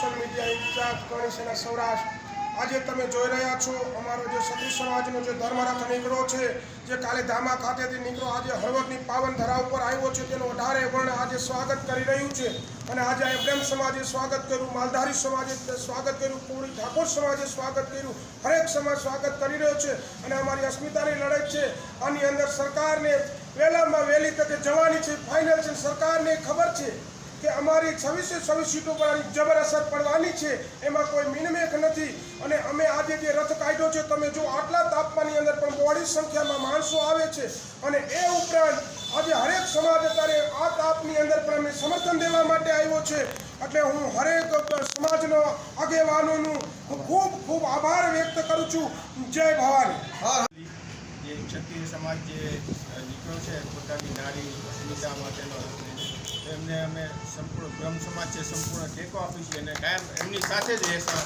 સેવા સેના સૌરાષ્ટ્ર. આજે તમે જોઈ રહ્યા છો અમારો જે સતી સમાજનો જે ધર્મરથ નીકળો છે, જે કાલે ધામા ખાતેથી નીકળો, આજે હળવદની પાવન ધરા ઉપર આવ્યો છે, તેનું અઢારે વર્ણ આજે સ્વાગત કરી રહ્યું છે. અને આજે આ બ્રહ્મ સમાજે સ્વાગત કર્યું, માલધારી સમાજે સ્વાગત કર્યું પૂરી ઠાકોર સમાજે સ્વાગત કર્યું, હરેક સમાજ સ્વાગત કરી રહ્યો છે. અને અમારી અસ્મિતાની લડત છે, આની અંદર સરકારને વહેલામાં વહેલી તકે જવાની છે ફાઇનલ છે, સરકારને ખબર છે. કે અમારી છવ્વીસે છવ્વીસ સીટો પર આની જબર અસર પડવાની છે, એમાં કોઈ મિનમેખ નથી. અને અમે આજે જે રથ કાઢ્યો છે, તમે જો આટલા તાપમાનની અંદર પણ બોડી સંખ્યામાં માણસો આવે છે. અને એ ઉપરાંત આજે હરેક સમાજ અત્યારે આ તાપની અંદર પણ અમે સમર્થન દેવા માટે આવ્યો છે. એટલે હું હરેક સમાજનો આગેવાનોનું ખૂબ ખૂબ આભાર વ્યક્ત કરું છું. જય ભવાની. જે ક્ષત્રિય સમાજ જે દીકરો છે, પોતાની નારી અસ્મિતા માટેનો એમને અમે સંપૂર્ણ બ્રહ્મ સમાજ છે, સંપૂર્ણ ટેકો આપીશું અને કાયમ એમની સાથે જ રહેશે.